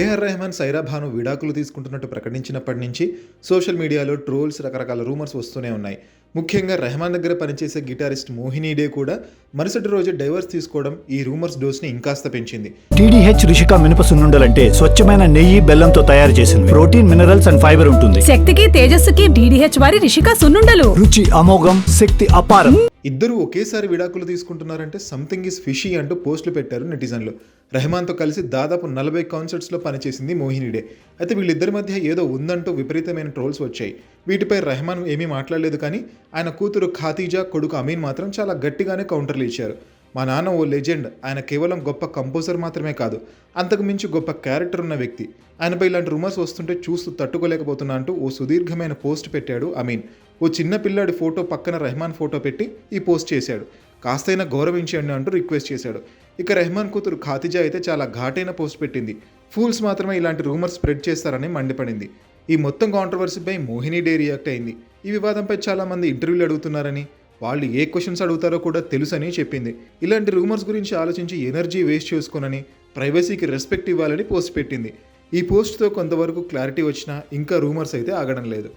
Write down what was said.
AR Rahman Sye Raa Bhanu విడాకులు తీసుకుంటున్నట్టు ప్రకటించినప్పటి నుంచి సోషల్ మీడియాలో ట్రోల్స్ రకరకాల రూమర్స్ వస్తూనే ఉన్నాయి. ముఖ్యంగా రెహమాన్ దగ్గర పనిచేసే గిటారిస్ట్ మోహినీ డే కూడా మరుసటి రోజు డైవర్స్ తీసుకోవడం ఈ రూమర్స్ డోస్ని ఇంకాస్త పెంచింది. టీడీహెచ్ రిషిక మినప సున్నుండలంటే స్వచ్ఛమైన నెయ్యి బెల్లంతో తయారు చేసింది ప్రోటీన్ మినరల్స్ అండ్ ఫైబర్ ఉంటుంది. శక్తికి తేజస్సుకి డీడీహెచ్ వారి రిషిక సున్నుండలు. రుచి అమోఘం శక్తి అపారం. ఇద్దరు ఒకేసారి విడాకులు తీసుకుంటున్నారంటే సంథింగ్ ఈజ్ ఫిషీ అంటూ పోస్టులు పెట్టారు నెటిజన్లు. రెహమాన్తో కలిసి దాదాపు నలభై కాన్సర్ట్స్లో పనిచేసింది మోహిని డే అయితే వీళ్ళిద్దరి మధ్య ఏదో ఉందంటూ విపరీతమైన ట్రోల్స్ వచ్చాయి. వీటిపై రెహమాన్ ఏమీ మాట్లాడలేదు కానీ ఆయన కూతురు ఖాతీజా కొడుకు అమీన్ మాత్రం చాలా గట్టిగానే కౌంటర్లు ఇచ్చారు. మా నాన్న ఓ లెజెండ్. ఆయన కేవలం గొప్ప కంపోజర్ మాత్రమే కాదు అంతకు మించి గొప్ప క్యారెక్టర్ ఉన్న వ్యక్తి. ఆయనపై ఇలాంటి రూమర్స్ వస్తుంటే చూస్తూ తట్టుకోలేకపోతున్నా అంటూ ఓ సుదీర్ఘమైన పోస్ట్ పెట్టాడు అమీన్. ఓ చిన్న పిల్లాడి ఫోటో పక్కన రెహమాన్ ఫోటో పెట్టి ఈ పోస్ట్ చేశాడు. కాస్తైనా గౌరవించండి అంటూ రిక్వెస్ట్ చేశాడు. ఇక రెహమాన్ కూతురు ఖాతిజా అయితే చాలా ఘాటైన పోస్ట్ పెట్టింది. ఫూల్స్ మాత్రమే ఇలాంటి రూమర్స్ స్ప్రెడ్ చేస్తారని మండిపడింది. ఈ మొత్తం కాంట్రవర్సీపై మోహిని డే రియాక్ట్ అయింది. ఈ వివాదంపై చాలామంది ఇంటర్వ్యూలు అడుగుతున్నారని వాళ్ళు ఏ క్వశ్చన్స్ అడుగుతారో కూడా తెలుసని చెప్పింది. ఇలాంటి రూమర్స్ గురించి ఆలోచించి ఎనర్జీ వేస్ట్ చేసుకోనని ప్రైవసీకి రెస్పెక్ట్ ఇవ్వాలని పోస్ట్ పెట్టింది. ఈ పోస్ట్తో కొంతవరకు క్లారిటీ వచ్చినా ఇంకా రూమర్స్ అయితే ఆగడం లేదు.